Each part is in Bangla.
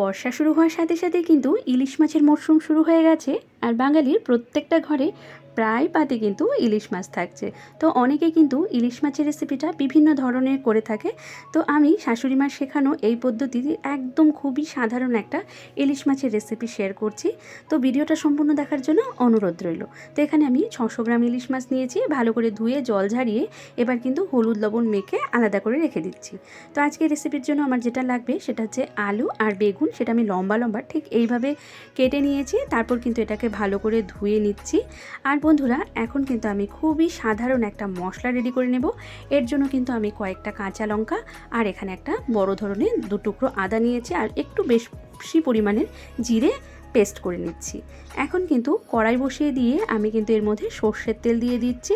বর্ষা শুরু হওয়ার সাথে সাথে কিন্তু ইলিশ মাছের মরশুম শুরু হয়ে গেছে। আর বাঙালির প্রত্যেকটা ঘরে প্রায় পাতে কিন্তু ইলিশ মাছ থাকছে। তো অনেকে কিন্তু ইলিশ মাছের রেসিপিটা বিভিন্ন ধরনের করে থাকে। তো আমি শাশুড়ি মার শেখানো এই পদ্ধতিতে একদম খুবই সাধারণ একটা ইলিশ মাছের রেসিপি শেয়ার করছি। তো ভিডিওটা সম্পূর্ণ দেখার জন্য অনুরোধ রইল। তো এখানে আমি ছশো গ্রাম ইলিশ মাছ নিয়েছি, ভালো করে ধুয়ে, জল ঝারিয়ে এবার কিন্তু হলুদ, লবণ মেখে আলাদা করে রেখে দিচ্ছি। তো আজকে রেসিপির জন্য আমার যেটা লাগবে সেটা হচ্ছে আলু আর বেগুন, সেটা আমি লম্বা লম্বা ঠিক এইভাবে কেটে নিয়েছি। তারপর কিন্তু এটাকে ভালো করে ধুয়ে নিচ্ছি। আর বন্ধুরা, এখন কিন্তু আমি খুবই সাধারণ একটা মশলা রেডি করে নেব। এর জন্য কিন্তু আমি কয়েকটা কাঁচা লঙ্কা আর এখানে একটা বড় ধরনের দু টুকরো আদা নিয়েছি আর একটু বেশি পরিমাণের জিরে পেস্ট করে নিচ্ছি। এখন কিন্তু কড়াই বসিয়ে দিয়ে আমি কিন্তু এর মধ্যে সর্ষের তেল দিয়ে দিচ্ছি।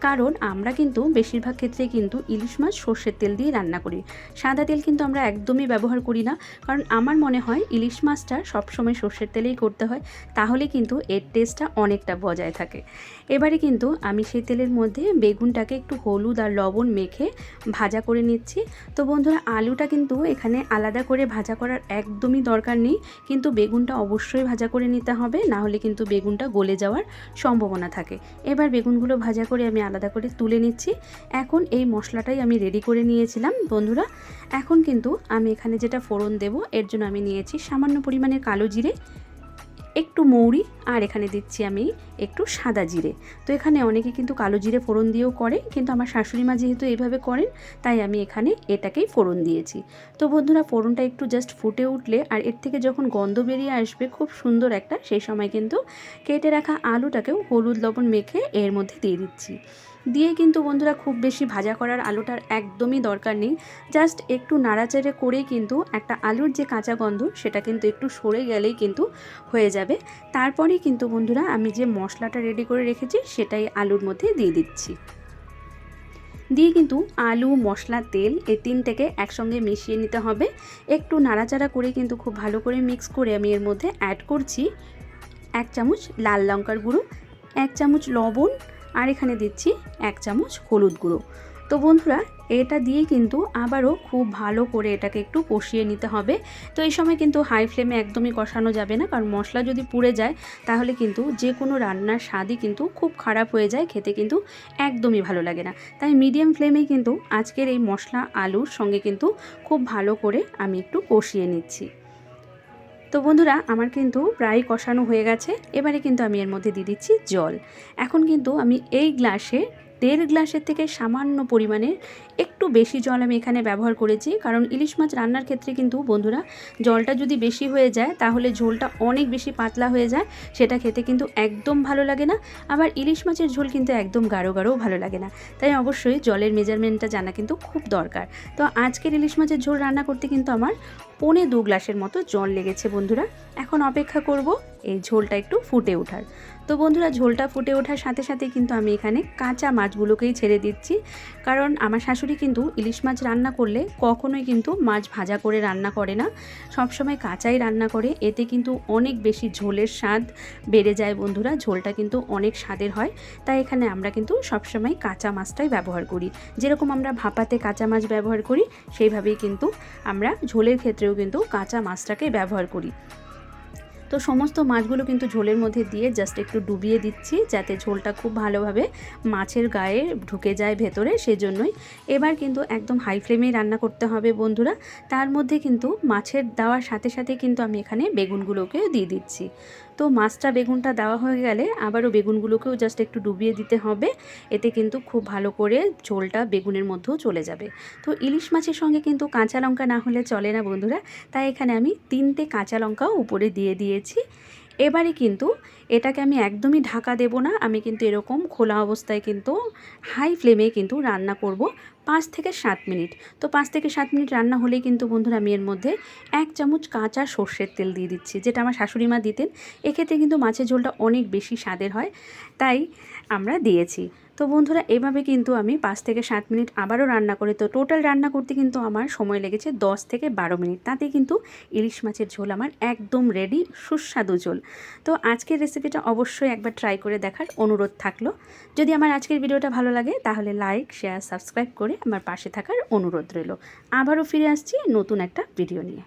কারণ আমরা কিন্তু বেশিরভাগ ক্ষেত্রে কিন্তু ইলিশ মাছ সর্ষের তেল দিয়ে রান্না করি। সাদা তেল কিন্তু আমরা একদমই ব্যবহার করি না। কারণ আমার মনে হয় ইলিশ মাছটা সবসময় সর্ষের তেলেই করতে হয়। তাহলে কিন্তু এর টেস্টটা অনেকটা বজায় থাকে। এবারে কিন্তু আমি সেই তেলের মধ্যে বেগুনটাকে একটু হলুদ আর লবণ মেখে ভাজা করে নিচ্ছি। তো বন্ধুরা, আলুটা কিন্তু এখানে আলাদা করে ভাজা করার একদমই দরকার নেই। কিন্তু বেগুনটা অবশ্যই ভাজা করে নিতে হবে না হলে কিন্তু বেগুনটা গলে যাওয়ার সম্ভাবনা থাকে। এবার বেগুনগুলো ভাজা করে আমি আলাদা করে তুলে নিচ্ছি। এখন এই মশলাটাই আমি রেডি করে নিয়েছিলাম, বন্ধুরা। এখন কিন্তু আমি এখানে যেটা ফোড়ন দেব, এর জন্য আমি নিয়েছি সামান্য পরিমাণে কালো জিরে একটু মৌরি আর এখানে দিচ্ছি আমি একটু সাদা জিরে। তো এখানে অনেকে কিন্তু কালো জিরে ফোড়ন দিয়েও করে, কিন্তু আমার শাশুড়ি মা যেহেতু এইভাবে করেন, তাই আমি এখানে এটাকেই ফোড়ন দিয়েছি। তো বন্ধুরা, ফোড়নটা একটু জাস্ট ফুটে উঠলে আর এর থেকে যখন গন্ধ বেরিয়ে আসবে, খুব সুন্দর একটা, সেই সময় কিন্তু কেটে রাখা আলুটাকেও হলুদ লবণ মেখে এর মধ্যে দিয়ে দিচ্ছি। দিয়ে কিন্তু বন্ধুরা খুব বেশি ভাজা করার আলুটার একদমই দরকার নেই। জাস্ট একটু নাড়াচাড়ে করেই কিন্তু একটা আলুর যে কাঁচা গন্ধ, সেটা কিন্তু একটু সরে গেলেই কিন্তু হয়ে যাবে। তারপরেই কিন্তু বন্ধুরা আমি যে মশলাটা রেডি করে রেখেছি, সেটাই আলুর মধ্যে দিয়ে দিচ্ছি। দিয়ে কিন্তু আলু, মশলা, তেল এই তিনটাকে একসঙ্গে মিশিয়ে নিতে হবে। একটু নাড়াচাড়া করে কিন্তু খুব ভালো করে মিক্স করে আমি এর মধ্যে অ্যাড করছি এক চামচ লাল লঙ্কার গুঁড়ো, এক চামচ লবণ আর এখানে দিচ্ছি এক চামচ হলুদ গুঁড়ো। তো বন্ধুরা, এটা দিয়ে কিন্তু আবারও খুব ভালো করে এটাকে একটু কষিয়ে নিতে হবে। তো এই সময় কিন্তু হাই ফ্লেমে একদমই কষানো যাবে না, কারণ মশলা যদি পুড়ে যায়, তাহলে কিন্তু যে কোনো রান্নার স্বাদই কিন্তু খুব খারাপ হয়ে যায়, খেতে কিন্তু একদমই ভালো লাগে না। তাই মিডিয়াম ফ্লেমেই কিন্তু আজকের এই মশলা আলুর সঙ্গে কিন্তু খুব ভালো করে আমি একটু কষিয়ে নিচ্ছি। তো বন্ধুরা, আমার কিন্তু প্রায় কষানো হয়ে গেছে। এবারে কিন্তু আমি এর মধ্যে দিয়ে দিচ্ছি জল। এখন কিন্তু আমি এই গ্লাসে দেড় গ্লাসের থেকে সামান্য পরিমাণে একটু বেশি জল আমি এখানে ব্যবহার করেছি। কারণ ইলিশ মাছ রান্নার ক্ষেত্রে কিন্তু বন্ধুরা, জলটা যদি বেশি হয়ে যায়, তাহলে ঝোলটা অনেক বেশি পাতলা হয়ে যায়। সেটা খেতে কিন্তু একদম ভালো লাগে না। আবার ইলিশ মাছের ঝোল কিন্তু একদম গাঢ় গাঢ়ও ভালো লাগে না। তাই অবশ্যই জলের মেজারমেন্টটা জানা কিন্তু খুব দরকার। তো আজকের ইলিশ মাছের ঝোল রান্না করতে কিন্তু আমার পৌনে দু গ্লাসের মতো জল লেগেছে বন্ধুরা। এখন অপেক্ষা করব এই ঝোলটা একটু ফুটে ওঠার। তো বন্ধুরা, ঝোলটা ফুটে ওঠার সাথে সাথে কিন্তু আমি এখানে কাঁচা মাছগুলোকেই ছেড়ে দিচ্ছি। কারণ আমার শাশুড়ি কিন্তু ইলিশ মাছ রান্না করলে কখনোই কিন্তু মাছ ভাজা করে রান্না করে না। সবসময় কাঁচাই রান্না করে। এতে কিন্তু অনেক বেশি ঝোলের স্বাদ বেড়ে যায় বন্ধুরা। ঝোলটা কিন্তু অনেক স্বাদের হয়। তাই এখানে আমরা কিন্তু সবসময় কাঁচা মাছটাই ব্যবহার করি। যেরকম আমরা ভাপাতে কাঁচা মাছ ব্যবহার করি, সেইভাবেই কিন্তু আমরা ঝোলের ক্ষেত্রেও কিন্তু কাঁচা মাছটাকে ব্যবহার করি। তো সমস্ত মাছগুলো কিন্তু ঝোলের মধ্যে দিয়ে জাস্ট একটু ডুবিয়ে দিচ্ছি যাতে ঝোলটা খুব ভালোভাবে মাছের গায়ে ঢুকে যায় ভেতরে, সেজন্যই। এবার কিন্তু একদম হাই ফ্লেমেই রান্না করতে হবে বন্ধুরা। তার মধ্যে কিন্তু মাছের দেওয়ার সাথে সাথে কিন্তু আমি এখানে বেগুনগুলোকে দিয়ে দিচ্ছি। তো মাছটা বেগুনটা দেওয়া হয়ে গেলে আবারও বেগুনগুলোকেও জাস্ট একটু ডুবিয়ে দিতে হবে। এতে কিন্তু খুব ভালো করে ঝোলটা বেগুনের মধ্যেও চলে যাবে। তো ইলিশ মাছের সঙ্গে কিন্তু কাঁচা লঙ্কা না হলে চলে না বন্ধুরা। তাই এখানে আমি তিনটে কাঁচা লঙ্কাও উপরে দিয়ে দিয়েছি। এবারে কিন্তু এটাকে আমি একদমই ঢাকা দেব না। আমি কিন্তু এরকম খোলা অবস্থায় কিন্তু হাই ফ্লেমে কিন্তু রান্না করব। পাঁচ থেকে সাত মিনিট। তো পাঁচ থেকে সাত মিনিট রান্না হলেই কিন্তু বন্ধুরা আমি এর মধ্যে এক চামচ কাঁচা সর্ষের তেল দিয়ে দিচ্ছি, যেটা আমার শাশুড়ি মা দিতেন। এক্ষেত্রে কিন্তু মাছের ঝোলটা অনেক বেশি স্বাদের হয়, তাই আমরা দিয়েছি। তো বন্ধুরা, এভাবে কিন্তু আমি পাঁচ থেকে সাত মিনিট আবারও রান্না করি, তো টোটাল রান্না করতে কিন্তু আমার সময় লেগেছে দশ থেকে বারো মিনিট। তাতে কিন্তু ইলিশ মাছের ঝোল আমার একদম রেডি সুস্বাদু ঝোল। তো আজকের রেসিপিটা অবশ্যই একবার ট্রাই করে দেখার অনুরোধ থাকল। যদি আমার আজকের ভিডিওটা ভালো লাগে, তাহলে লাইক শেয়ার সাবস্ক্রাইব করে আমার পাশে থাকার অনুরোধ রইল। আবারও ফিরে আসছি নতুন একটা ভিডিও নিয়ে।